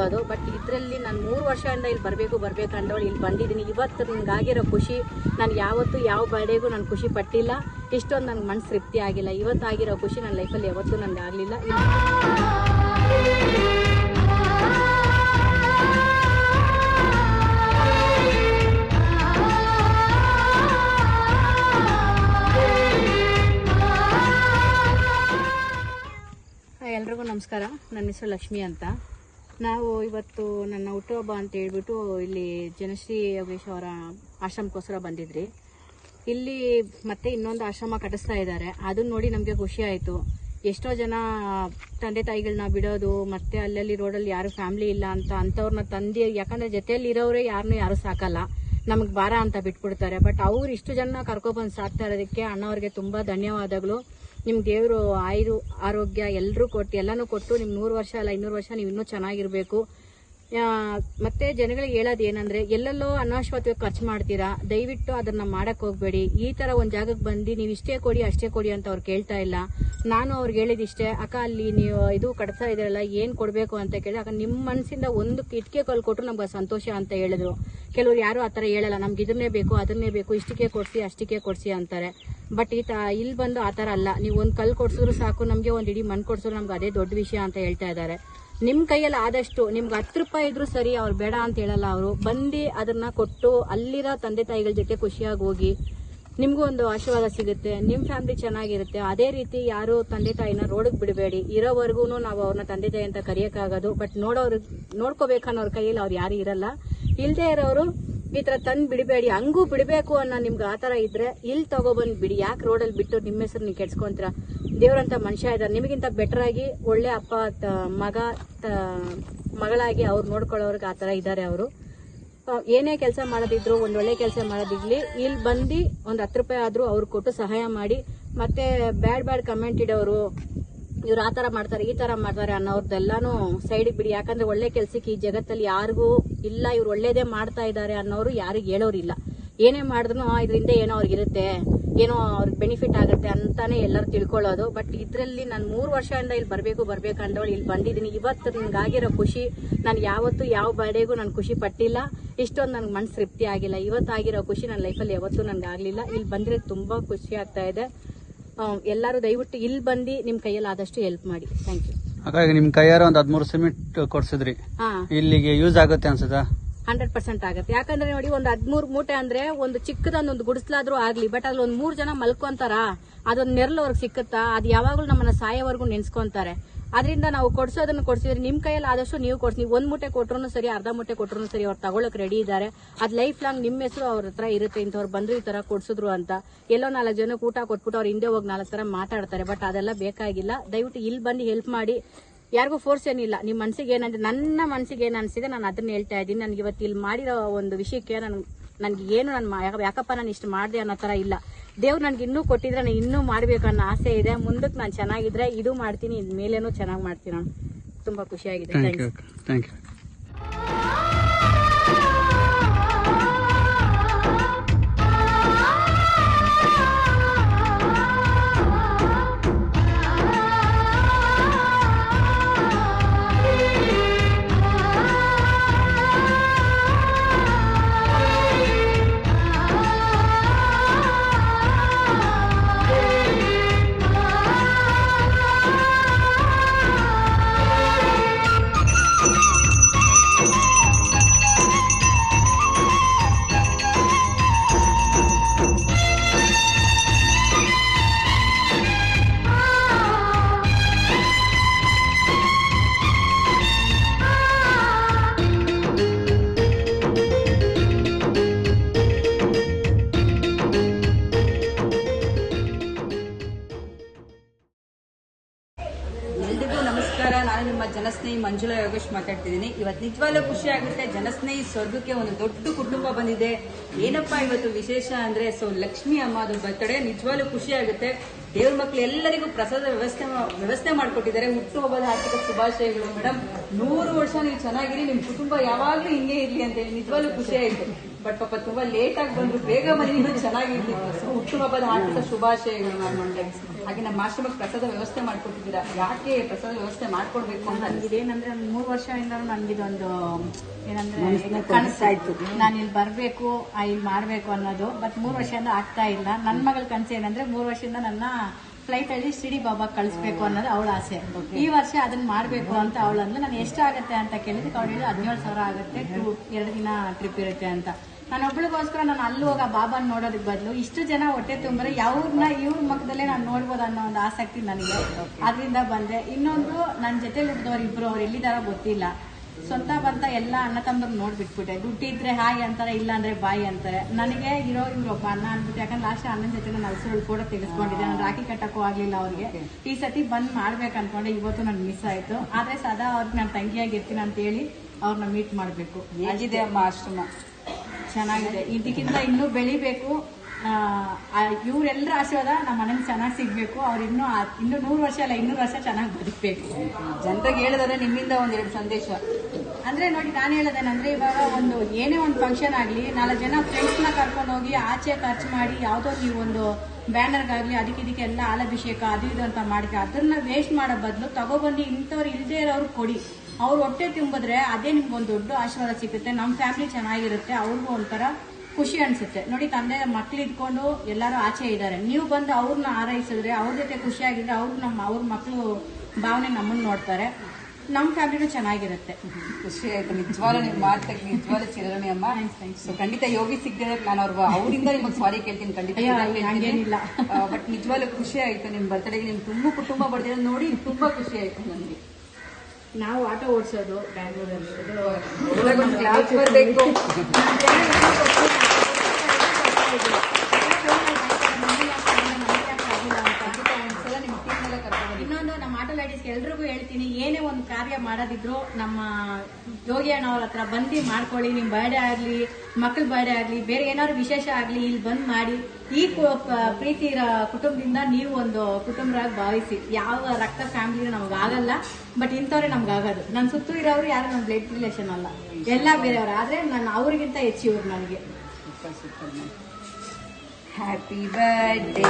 ತಿಳ್ಕೊಳ್ಳೋದು ಬಟ್ ಇದರಲ್ಲಿ ನಾನು ಮೂರು ವರ್ಷದಿಂದ ಇಲ್ಲಿ ಬರಬೇಕು ಬರಬೇಕು ಅಂದವಳು ಇಲ್ಲಿ ಬಂದಿದ್ದೀನಿ. ಇವತ್ತು ನನಗಾಗಿರೋ ಖುಷಿ, ನಾನು ಯಾವತ್ತೂ ಯಾವ ಬರ್ಡೇಗೂ ನಾನು ಖುಷಿ ಪಟ್ಟಿಲ್ಲ. ಇಷ್ಟೊಂದು ನನಗೆ ಮನಸ್ಸು ತೃಪ್ತಿ ಆಗಿಲ್ಲ. ಇವತ್ತಾಗಿರೋ ಖುಷಿ ನನ್ನ ಲೈಫಲ್ಲಿ ಯಾವತ್ತೂ ನನಗೆ ಆಗಲಿಲ್ಲ. ಎಲ್ರಿಗೂ ನಮಸ್ಕಾರ. ನನ್ನ ಹೆಸರು ಲಕ್ಷ್ಮಿ ಅಂತ. ನಾವು ಇವತ್ತು ನನ್ನ ಹುಟ್ಟುಹಬ್ಬ ಅಂತ ಹೇಳ್ಬಿಟ್ಟು ಇಲ್ಲಿ ಜನಶ್ರೀ ಯೋಗೇಶ್ ಅವರ ಆಶ್ರಮಕ್ಕೋಸ್ಕರ ಬಂದಿದ್ರಿ. ಇಲ್ಲಿ ಮತ್ತೆ ಇನ್ನೊಂದು ಆಶ್ರಮ ಕಟ್ಟಿಸ್ತಾ ಇದ್ದಾರೆ. ಅದನ್ನ ನೋಡಿ ನಮಗೆ ಖುಷಿ ಆಯಿತು. ಎಷ್ಟೋ ಜನ ತಂದೆ ತಾಯಿಗಳನ್ನ ಬಿಡೋದು, ಮತ್ತೆ ಅಲ್ಲಲ್ಲಿ ರೋಡಲ್ಲಿ ಯಾರು ಫ್ಯಾಮಿಲಿ ಇಲ್ಲ ಅಂತ ಅಂಥವ್ರನ್ನ ತಂದಿ, ಯಾಕಂದ್ರೆ ಜೊತೆಯಲ್ಲಿ ಇರೋರೇ ಯಾರನ್ನೂ ಯಾರು ಸಾಕಲ್ಲ. ನಮಗೆ ಭಾರ ಅಂತ ಬಿಟ್ಬಿಡ್ತಾರೆ. ಬಟ್ ಅವ್ರು ಇಷ್ಟು ಜನ ಕರ್ಕೊಬಂದು ಸಾಕ್ತಾ ಇರೋದಕ್ಕೆ ಅಣ್ಣವ್ರಿಗೆ ತುಂಬ ಧನ್ಯವಾದಗಳು. ನಿಮ್ ದೇವರು ಆಯುರು ಆರೋಗ್ಯ ಎಲ್ಲರೂ ಕೊಟ್ಟು ಎಲ್ಲಾನು ಕೊಟ್ಟು ನಿಮ್ ನೂರು ವರ್ಷ ಅಲ್ಲ ಇನ್ನೂರು ವರ್ಷ ನೀವು ಇನ್ನೂ ಚೆನ್ನಾಗಿರ್ಬೇಕು. ಆ, ಮತ್ತೆ ಜನಗಳಿಗೆ ಹೇಳೋದು ಏನಂದ್ರೆ ಎಲ್ಲೆಲ್ಲೋ ಅನಾಶ್ವತ್ವ ಖರ್ಚು ಮಾಡ್ತೀರಾ ದಯವಿಟ್ಟು ಅದನ್ನ ಮಾಡಕ್ ಹೋಗ್ಬೇಡಿ. ಈ ತರ ಒಂದ್ ಜಾಗಕ್ಕೆ ಬಂದು ನೀವು ಇಷ್ಟೇ ಕೊಡಿ ಅಷ್ಟೇ ಕೊಡಿ ಅಂತ ಅವ್ರು ಕೇಳ್ತಾ ಇಲ್ಲ. ನಾನು ಅವ್ರಿಗೆ ಹೇಳಿದಿಷ್ಟೇ ಅಕ್ಕ ಅಲ್ಲಿ ನೀವು ಇದು ಕಟ್ತಾ ಇದ್ರಲ್ಲ ಏನ್ ಕೊಡ್ಬೇಕು? ಅಂತ ಕೇಳಿ ಅಕ್ಕ ನಿಮ್ಮ ಮನಸ್ಸಿಂದ ಒಂದು ಇಟ್ಕೆ ಕಲ್ ಕೊಟ್ಟರು ನಮ್ಗೆ ಸಂತೋಷ ಅಂತ ಹೇಳಿದ್ರು. ಕೆಲವ್ರು ಯಾರು ಆತರ ಹೇಳಲ್ಲ ನಮ್ಗೆ ಇದನ್ನೇ ಬೇಕು ಅದನ್ನೇ ಬೇಕು ಇಷ್ಟಕ್ಕೆ ಕೊಡ್ಸಿ ಅಷ್ಟಕ್ಕೆ ಕೊಡ್ಸಿ ಅಂತಾರೆ. ಬಟ್ ಈ ಇಲ್ಲಿ ಬಂದು ಆತರ ಅಲ್ಲ. ನೀವು ಒಂದು ಕಲ್ ಕೊಡ್ಸಿದ್ರು ಸಾಕು, ನಮಗೆ ಒಂದು ಇಡೀ ಮಣ್ಣು ಕೊಡ್ಸಿದ್ರು ನಮ್ಗೆ ಅದೇ ದೊಡ್ಡ ವಿಷಯ ಅಂತ ಹೇಳ್ತಾ ಇದ್ದಾರೆ ನಿಮ್ಮ ಕೈಯಲ್ಲಿ ಆದಷ್ಟು, ನಿಮ್ಗೆ ಹತ್ತು ರೂಪಾಯಿ ಇದ್ರು ಸರಿ, ಅವ್ರು ಬೇಡ ಅಂತ ಹೇಳಲ್ಲ ಅವರು. ಬಂದು ಅದನ್ನ ಕೊಟ್ಟು ಅಲ್ಲಿರೋ ತಂದೆ ತಾಯಿಗಳ ಜೊತೆ ಖುಷಿಯಾಗಿ ಹೋಗಿ ನಿಮಗೂ ಒಂದು ಆಶೀರ್ವಾದ ಸಿಗುತ್ತೆ ನಿಮ್ಮ ಫ್ಯಾಮಿಲಿ ಚೆನ್ನಾಗಿರುತ್ತೆ. ಅದೇ ರೀತಿ ಯಾರು ತಂದೆ ತಾಯಿನ ರೋಡಿಗೆ ಬಿಡಬೇಡಿ. ಇರೋವರೆಗೂ ನಾವು ಅವ್ರನ್ನ ತಂದೆ ತಾಯಿ ಅಂತ ಕರೆಯಕ್ಕಾಗೋದು. ಬಟ್ ನೋಡೋರು, ನೋಡ್ಕೋಬೇಕನ್ನೋರ್ ಕೈಯಲ್ಲಿ ಅವ್ರು ಯಾರು ಇರಲ್ಲ. ಇಲ್ಲದೆ ಇರೋರು ಈ ತರ ತಂದ್ ಬಿಡಬೇಡಿ, ಹಂಗೂ ಬಿಡಬೇಕು ಅನ್ನೋ ನಿಮ್ಗೆ ಆ ಆತರ ಇದ್ರೆ ಇಲ್ಲಿ ತಗೋಬಂದ್ ಬಿಡಿ. ಯಾಕೆ ರೋಡಲ್ಲಿ ಬಿಟ್ಟು ನಿಮ್ಮ ಹೆಸರು ನೀವು ಕೆಡ್ಸ್ಕೊಂತೀರ? ದೇವ್ರಂತ ಮನುಷ್ಯ ಇದ್ದಾರೆ ನಿಮಗಿಂತ ಬೆಟರ್ ಆಗಿ ಒಳ್ಳೆ ಅಪ್ಪ ಮಗ ಮಗಳಾಗಿ ಅವ್ರು ನೋಡ್ಕೊಳ್ಳೋರ್ಗೆ ಆ ತರ ಇದ್ದಾರೆ ಅವರು. ಏನೇ ಕೆಲಸ ಮಾಡೋದಿದ್ರು, ಒಂದ್ ಒಳ್ಳೆ ಕೆಲಸ ಮಾಡೋದಿರ್ಲಿ ಇಲ್ಲಿ ಬಂದು ಒಂದ್ ಹತ್ತು ರೂಪಾಯಿ ಆದ್ರೂ ಅವ್ರು ಕೊಟ್ಟು ಸಹಾಯ ಮಾಡಿ. ಮತ್ತೆ ಬ್ಯಾಡ್ ಬ್ಯಾಡ್ ಕಮೆಂಟ್ ಇಡೋರು ಇವ್ರು ಆ ತರ ಮಾಡ್ತಾರೆ, ಈ ತರ ಮಾಡ್ತಾರೆ ಅನ್ನೋರ್ದೆಲ್ಲಾನು ಸೈಡ್ ಬಿಡಿ. ಯಾಕಂದ್ರೆ ಒಳ್ಳೆ ಕೆಲ್ಸಕ್ಕೆ ಈ ಜಗತ್ತಲ್ಲಿ ಯಾರಿಗೂ ಇಲ್ಲ, ಇವ್ರು ಒಳ್ಳೇದೇ ಮಾಡ್ತಾ ಇದ್ದಾರೆ ಅನ್ನೋರು ಯಾರಿಗೆ ಹೇಳೋರಿಲ್ಲ. ಏನೇ ಮಾಡಿದ್ರು ಇದರಿಂದ ಏನೋ ಅವ್ರಿಗಿರುತ್ತೆ, ಏನೋ ಅವ್ರಿಗೆ ಬೆನಿಫಿಟ್ ಆಗುತ್ತೆ ಅಂತಾನೆ ಎಲ್ಲರೂ ತಿಳ್ಕೊಳ್ಳೋದು. ಬಟ್ ಇದ್ರಲ್ಲಿ ನಾನು ಮೂರು ವರ್ಷದಿಂದ ಇಲ್ಲಿ ಬರಬೇಕು ಬರಬೇಕು ಅಂದವಳು ಇಲ್ಲಿ ಬಂದಿದ್ದೀನಿ. ಇವತ್ತು ನನಗಾಗಿರೋ ಖುಷಿ, ನಾನು ಯಾವತ್ತೂ ಯಾವ ಬರ್ಡೇಗೂ ನಾನು ಖುಷಿ ಪಟ್ಟಿಲ್ಲ. ಇಷ್ಟೊಂದು ನನಗೆ ಮನಸ್ಸು ತೃಪ್ತಿ ಆಗಿಲ್ಲ. ಇವತ್ತಾಗಿರೋ ಖುಷಿ ನನ್ನ ಲೈಫಲ್ಲಿ ಯಾವತ್ತೂ ನನಗೆ ಆಗಲಿಲ್ಲ ಇಲ್ಲಿ ಬಂದರೆ ತುಂಬ ಖುಷಿ ಆಗ್ತಾ ಇದೆ. ಎಲ್ಲರೂ ದಯವಿಟ್ಟು ಇಲ್ಲಿ ಬಂದು ನಿಮ್ಮ ಕೈಯಲ್ಲಿ ಆದಷ್ಟು ಹೆಲ್ಪ್ ಮಾಡಿ. ಥ್ಯಾಂಕ್ ಯು ಹಾಗಾಗಿ ನಿಮ್ ಕೈಯಾರ ಒಂದ್ ಹದ್ಮೂರು ಸಿಮೆಂಟ್ ಕೊಡ್ಸಿದ್ರಿ. ಹಾಂ. ಇಲ್ಲಿಗೆ ಯೂಸ್ ಆಗುತ್ತೆ ಅನ್ಸುತ್ತಾ? ಹಂಡ್ರೆಡ್ ಪರ್ಸೆಂಟ್ ಆಗುತ್ತೆ. ಯಾಕಂದ್ರೆ ನೋಡಿ ಒಂದು ಹದ್ಮೂರ್ ಮೂಟೆ ಅಂದ್ರೆ ಒಂದು ಚಿಕ್ಕದೊಂದು ಒಂದು ಗುಡಿಸ್ಲಾದ್ರೂ ಆಗ್ಲಿ ಬಟ್ ಅದ್ರಲ್ಲಿ ಒಂದ್ ಮೂರ್ ಜನ ಮಲ್ಕೊಂತಾರ? ಅದೊಂದ್ ನೆರಳು ಅವ್ರಿಗೆ ಸಿಕ್ಕುತ್ತಾ? ಅದ್ ಯಾವಾಗ್ಲೂ ನಮ್ಮನ್ನ ಸಾಯೋವರೆಗೂ ನೆನ್ಸ್ಕೊಂತಾರೆ. ಅದರಿಂದ ನಾವು ಕೊಡ್ಸೋದನ್ನ ಕೊಡ್ಸಿದ್ರೆ ನಿಮ್ ಕೈಯಲ್ಲಿ ಆದಷ್ಟು ನೀವು ಕೊಡ್ಸಿ. ಒಂದ್ ಮೂಟೆ ಕೊಟ್ರು ಸರಿ, ಅರ್ಧ ಮೂಟೆ ಕೊಟ್ರು ಸರಿ ಅವ್ರು ತಗೊಳಕ್ ರೆಡಿ ಇದ್ದಾರೆ ಅದ್ ಲೈಫ್ ಲಾಂಗ್ ನಿಮ್ಮ ಹೆಸರು ಅವ್ರ ಹತ್ರ ಇರುತ್ತೆ, ಇಂಥವ್ರು ಬಂದ್ರು ಈ ತರ ಕೊಡ್ಸಿದ್ರು ಅಂತ. ಎಲ್ಲೋ ನಾಲ್ಕು ಜನಕ್ಕೆ ಊಟ ಕೊಟ್ಬಿಟ್ಟು ಅವ್ರು ಹಿಂದೆ ಹೋಗಿ ನಾಲ್ಕು ತರ ಮಾತಾಡ್ತಾರೆ ಬಟ್ ಅದೆಲ್ಲ ಬೇಕಾಗಿಲ್ಲ. ದಯವಿಟ್ಟು ಇಲ್ಲಿ ಬಂದು ಹೆಲ್ಪ್ ಮಾಡಿ. ಯಾರಿಗೂ ಫೋರ್ಸ್ ಏನಿಲ್ಲ. ನಿಮ್ಮ ಮನ್ಸಿಗೆ ಏನಂದ್ರೆ, ನನ್ನ ಮನ್ಸಿಗೆ ಏನು ಅನಿಸಿದೆ, ನಾನು ಅದನ್ನ ಹೇಳ್ತಾ ಇದ್ದೀನಿ. ನನಗೆ ಇವತ್ತು ಇಲ್ಲಿ ಮಾಡಿರೋ ಒಂದು ವಿಷಯಕ್ಕೆ ನನ್ ನನಗೆ ಏನು ನಾನು ಯಾಕಪ್ಪ ನಾನು ಇಷ್ಟು ಮಾಡಿದೆ ಅನ್ನೋ ತರ ಇಲ್ಲ. ದೇವ್ರು ನನಗೆ ಇನ್ನೂ ಕೊಟ್ಟಿದ್ರೆ ನಾನು ಇನ್ನೂ ಮಾಡಬೇಕು ಅನ್ನೋ ಆಸೆ ಇದೆ. ಮುಂದಕ್ಕೆ ನಾನು ಚೆನ್ನಾಗಿದ್ರೆ ಇದು ಮಾಡ್ತೀನಿ ಇದ್ ಮೇಲೇನೂ ಚೆನ್ನಾಗಿ ಮಾಡ್ತೀನಿ. ನಾನು ತುಂಬ ಖುಷಿಯಾಗಿದೆ. ಥ್ಯಾಂಕ್ ಯು ಥ್ಯಾಂಕ್ ಯು ಮಾತಾಡ್ತಿದ್ದೀನಿ ಇವತ್ತು ನಿಜವಾಗ್ಲೂ ಖುಷಿ ಆಗುತ್ತೆ. ಜನಸ್ನೇಹಿ ಸ್ವರ್ಗಕ್ಕೆ ಒಂದು ದೊಡ್ಡ ಕುಟುಂಬ ಬಂದಿದೆ. ಏನಪ್ಪಾ ಇವತ್ತು ವಿಶೇಷ ಅಂದ್ರೆ ಸೊ ಲಕ್ಷ್ಮಿ ಅಮ್ಮದು ಬರ್ತಡೆ ನಿಜವಾಗ್ಲೂ ಖುಷಿ ಆಗುತ್ತೆ. ದೇವ್ರ ಮಕ್ಳು ಎಲ್ಲರಿಗೂ ಪ್ರಸಾದ ವ್ಯವಸ್ಥೆ ವ್ಯವಸ್ಥೆ ಮಾಡಿಕೊಟ್ಟಿದ್ದಾರೆ. ಹುಟ್ಟುಹಬ್ಬದ ಹಾರ್ದಿಕ ಶುಭಾಶಯಗಳು. ಮೇಡಮ್ ನೂರು ವರ್ಷ ನೀವು ಚೆನ್ನಾಗಿರಿ. ನಿಮ್ ಕುಟುಂಬ ಯಾವಾಗ್ಲೂ ಹಿಂಗೆ ಇರ್ಲಿ ಅಂತ ಹೇಳಿ ನಿಜವಾಗ್ಲೂ ಖುಷಿ ಆಯ್ತು. ಬಟ್ ಪಾಪ ತುಂಬಾ ಲೇಟ್ ಆಗಿ ಬಂದ್ರು ಬೇಗ ಮನೆಯಿಂದ ಚೆನ್ನಾಗಿರ್ತಿತ್ತು ಹುಟ್ಟುಹಬ್ಬದ ಹಾರ್ದಿಕ ಶುಭಾಶಯಗಳು ನಾನು ಹಾಗೆ ನಮ್ಮ ಆಶ್ರಮಕ್ಕೆ ಪ್ರಸಾದ ವ್ಯವಸ್ಥೆ ಮಾಡ್ಕೊಟ್ಟಿದ್ದೀರಾ? ಯಾಕೆ ಪ್ರಸಾದ ವ್ಯವಸ್ಥೆ ಮಾಡ್ಕೊಡ್ಬೇಕು ಅಂತ? ಮೂರು ಇದೇನಂದ್ರೆ ಒಂದ್ ಮೂರ್ ವರ್ಷದಿಂದ ನನ್ಗಿದೊಂದು ಏನಂದ್ರೆ ಕನಸಾಯ್ತು ನಾನು ಇಲ್ಲಿ ಬರ್ಬೇಕು ಆ, ಇಲ್ಲಿ ಮಾಡ್ಬೇಕು ಅನ್ನೋದು ಬಟ್ ಮೂರ್ ವರ್ಷದಿಂದ ಆಗ್ತಾ ಇಲ್ಲ. ನನ್ ಮಗಳ ಕನಸು ಏನಂದ್ರೆ ಮೂರು ವರ್ಷದಿಂದ ನನ್ನ ಫ್ಲೈಟ್ ಅಲ್ಲಿ ಶಿಡಿ ಬಾಬಾ ಕಳಿಸ್ಬೇಕು ಅನ್ನೋದು ಅವಳ ಆಸೆ. ಈ ವರ್ಷ ಅದನ್ನ ಮಾಡ್ಬೇಕು ಅಂತ ಅವಳಂದ್ರೆ ನಾನು ಎಷ್ಟಾಗತ್ತೆ? ಅಂತ ಕೇಳಿದಕ್ಕೆ ಅವಳು ಹೇಳಿ ಹದಿನೇಳು ಸಾವಿರ ಆಗುತ್ತೆ ಎರಡು ದಿನ ಟ್ರಿಪ್ ಇರುತ್ತೆ ಅಂತ. ನಾನು ಒಬ್ಳಿಗೋಸ್ಕರ ನಾನು ಅಲ್ಲಿ ಹೋಗ ಬಾಬಾನ್ ನೋಡೋದಕ್ಕೆ ಬದಲು ಇಷ್ಟು ಜನ ಹೊಟ್ಟೆ ತುಂಬರೆ ಯಾವ್ರನ್ನ ಇವ್ರ ಮಕ್ಕದಲ್ಲೇ ನಾನು ನೋಡ್ಬೋದು ಅನ್ನೋ ಒಂದು ಆಸಕ್ತಿ ನನಗೆ. ಅದರಿಂದ ಬಂದೆ ಇನ್ನೊಂದು ನನ್ನ ಜೊತೆ ಹುಟ್ಟಿದವ್ರು ಇಬ್ರು ಅವ್ರು ಎಲ್ಲಿದಾರ ಗೊತ್ತಿಲ್ಲ. ಸ್ವಂತ ಬಂತ ಎಲ್ಲ ಅಣ್ಣ ತಮ್ಮರು ನೋಡ್ಬಿಟ್ಬಿಟ್ಟೆ. ದುಡ್ಡಿದ್ರೆ ಹಾಯ್ ಅಂತಾರೆ ಇಲ್ಲ ಅಂದ್ರೆ ಬಾಯಿ ಅಂತಾರೆ. ನನಗೆ ಇರೋ ಇವ್ರಪ್ಪ ಅಣ್ಣ ಅನ್ಬಿಟ್ಟು ಯಾಕಂದ್ರೆ ಲಾಸ್ಟ್ ಅಣ್ಣನ ಜೊತೆ ನಾನು ಹಸಿರು ಕೂಡ ತೆಗೆಸ್ಕೊಂಡಿದ್ದೆ. ನಾನು ರಾಖಿ ಕಟ್ಟಕ್ಕೂ ಆಗ್ಲಿಲ್ಲ ಅವ್ರಿಗೆ. ಈ ಸತಿ ಬಂದ್ ಮಾಡ್ಬೇಕು ಅನ್ಕೊಂಡೆ ಇವತ್ತು ನನ್ಗೆ ಮಿಸ್ ಆಯ್ತು. ಆದ್ರೆ ಸದಾ ಅವ್ರಿಗೆ ನಾನು ತಂಗಿಯಾಗಿರ್ತೀನಿ ಅಂತ ಹೇಳಿ ಅವ್ರನ್ನ ಮೀಟ್ ಮಾಡ್ಬೇಕು. ಹೇಗಿದೆ ಅಮ್ಮ ಆಶ್ರಮ? ಚೆನ್ನಾಗಿದೆ. ಇದಕ್ಕಿಂತ ಇನ್ನೂ ಬೆಳಿಬೇಕು. ಇವರೆಲ್ಲರ ಆಶೀರ್ವಾದ ನಮ್ಮ ಮನೇಲಿ ಚೆನ್ನಾಗಿ ಸಿಗಬೇಕು. ಅವ್ರು ಇನ್ನೂ ಇನ್ನೂ ನೂರು ವರ್ಷ ಅಲ್ಲ, ಇನ್ನೂರು ವರ್ಷ ಚೆನ್ನಾಗಿ ಬದುಕಬೇಕು. ಜನರಿಗೆ ಹೇಳಿದ್ರೆ ನಿಮ್ಮಿಂದ ಒಂದೆರಡು ಸಂದೇಶ. ಅಂದ್ರೆ ನೋಡಿ, ನಾನು ಹೇಳೋದೇನಂದ್ರೆ ಇವಾಗ ಒಂದು ಏನೇ ಒಂದು ಫಂಕ್ಷನ್ ಆಗಲಿ, ನಾಲ್ಕು ಜನ ಫ್ರೆಂಡ್ಸ್ನ ಕರ್ಕೊಂಡು ಹೋಗಿ ಆಚೆ ಖರ್ಚು ಮಾಡಿ ಯಾವುದೋ ನೀವು ಒಂದು ಬ್ಯಾನರ್ಗಾಗಲಿ ಅದಕ್ಕೆ ಇದಕ್ಕೆ ಎಲ್ಲ ಹಾಲಭಿಷೇಕ ಅದು ಇದು ಅಂತ ಮಾಡಿದ್ರೆ ಅದನ್ನ ವೇಸ್ಟ್ ಮಾಡೋ ಬದಲು ತಗೊಬಂದು ಇಂಥವ್ರು ಇಲ್ದೇ ಇರೋರು ಕೊಡಿ. ಅವ್ರು ಹೊಟ್ಟೆ ತುಂಬಿದ್ರೆ ಅದೇ ನಿಮ್ಗೆ ಒಂದು ದೊಡ್ಡ ಆಶೀರ್ವಾದ ಸಿಗುತ್ತೆ. ನಮ್ಮ ಫ್ಯಾಮಿಲಿ ಚೆನ್ನಾಗಿರುತ್ತೆ ಅವ್ರಿಗೂ ಒಂಥರ ಖುಷಿ ಅನ್ಸುತ್ತೆ. ನೋಡಿ ತಂದೆ ಮಕ್ಳು ಇದ್ಕೊಂಡು ಎಲ್ಲರೂ ಆಚೆ ಇದ್ದಾರೆ. ನೀವು ಬಂದು ಅವ್ರನ್ನ ಆರೈಸಿದ್ರೆ ಅವ್ರ ಜೊತೆ ಖುಷಿಯಾಗಿದ್ರೆ ಅವ್ರು ನಮ್ಮ ಅವ್ರ ಮಕ್ಕಳು ಭಾವನೆ ನಮ್ಮನ್ನು ನೋಡ್ತಾರೆ. ನಮ್ಮ ಫ್ಯಾಮಿಲಿನೂ ಚೆನ್ನಾಗಿರುತ್ತೆ. ಖುಷಿ ಆಯ್ತು. ನಿಜವಾಗ್ಲೂ ನಿಮ್ ಮಾತಾಗಿ ನಿಜವಾಗ್ಲೂ ಚಿರಣಿ ಅಮ್ಮ. ಸೊ ಖಂಡಿತ ಯೋಗಿ ಸಿಗದೆ ನಾನು ಅವ್ರ ಅವರಿಂದ ನಿಮ್ಗೆ ಸಾರಿ ಕೇಳ್ತೀನಿ. ಖಂಡಿತ ಹಂಗೇನಿಲ್ಲ. ಬಟ್ ನಿಜವಾಗ್ಲೂ ಖುಷಿ ಆಯ್ತು. ನಿಮ್ ಬರ್ತಡೆಗೆ ನಿಮ್ ತುಂಬಾ ಕುಟುಂಬ ಬರ್ದಿರೋದು ನೋಡಿ ತುಂಬಾ ಖುಷಿ ಆಯ್ತು ನನಗೆ. ನಾವು ಆಟೋ ಓಡಿಸೋದು ಬ್ಯಾಂಗ್ಳೂರಲ್ಲಿ ಒಂದು ಕ್ಲಾಸ್ ಬರ್ಬೇಕು ಒಂದ್ಸಲ ನಿಮ್ ಟೀಮ್ ಎಲ್ಲ ಕರ್ಕೊಂಡು ಇನ್ನೊಂದು ನಮ್ಮ ಆಟೋ ಲೇಡೀಸ್ಗೆ ಎಲ್ರಿಗೂ ಹೇಳ್ತೀನಿ ಏನೇ ಒಂದು ಕಾರ್ಯ ಮಾಡೋದಿದ್ರು ನಮ್ಮ ಯೋಗಿ ಅಣ್ಣವ್ರ ಹತ್ರ ಬಂದು ಮಾಡ್ಕೊಳ್ಳಿ ನಿಮ್ ಬರ್ಡೇ ಆಗಲಿ ಮಕ್ಕಳ ಬರ್ಡೇ ಆಗಲಿ ಬೇರೆ ಏನಾದ್ರು ವಿಶೇಷ ಆಗಲಿ ಇಲ್ಲಿ ಬಂದ್ ಮಾಡಿ ಈ ಕು- ಪ್ರೀತಿ ಇರೋ ಕುಟುಂಬದಿಂದ ನೀವು ಒಂದು ಕುಟುಂಬರಾಗಿ ಭಾವಿಸಿ. ಯಾವ ರಕ್ತ ಫ್ಯಾಮಿಲಿ ನಮ್ಗೆ ಆಗಲ್ಲ ಬಟ್ ಇಂಥವ್ರೆ ನಮ್ಗೆ ಆಗೋದು. ನನ್ನ ಸುತ್ತು ಇರೋರು ಯಾರು ನನ್ನ ಬ್ಲಡ್ ರಿಲೇಷನ್ ಅಲ್ಲ. ಎಲ್ಲ ಬೇರೆಯವ್ರು. ಆದ್ರೆ ನಾನು ಅವ್ರಿಗಿಂತ ಹೆಚ್ಚು ಇವ್ರು ನನಗೆ. Happy birthday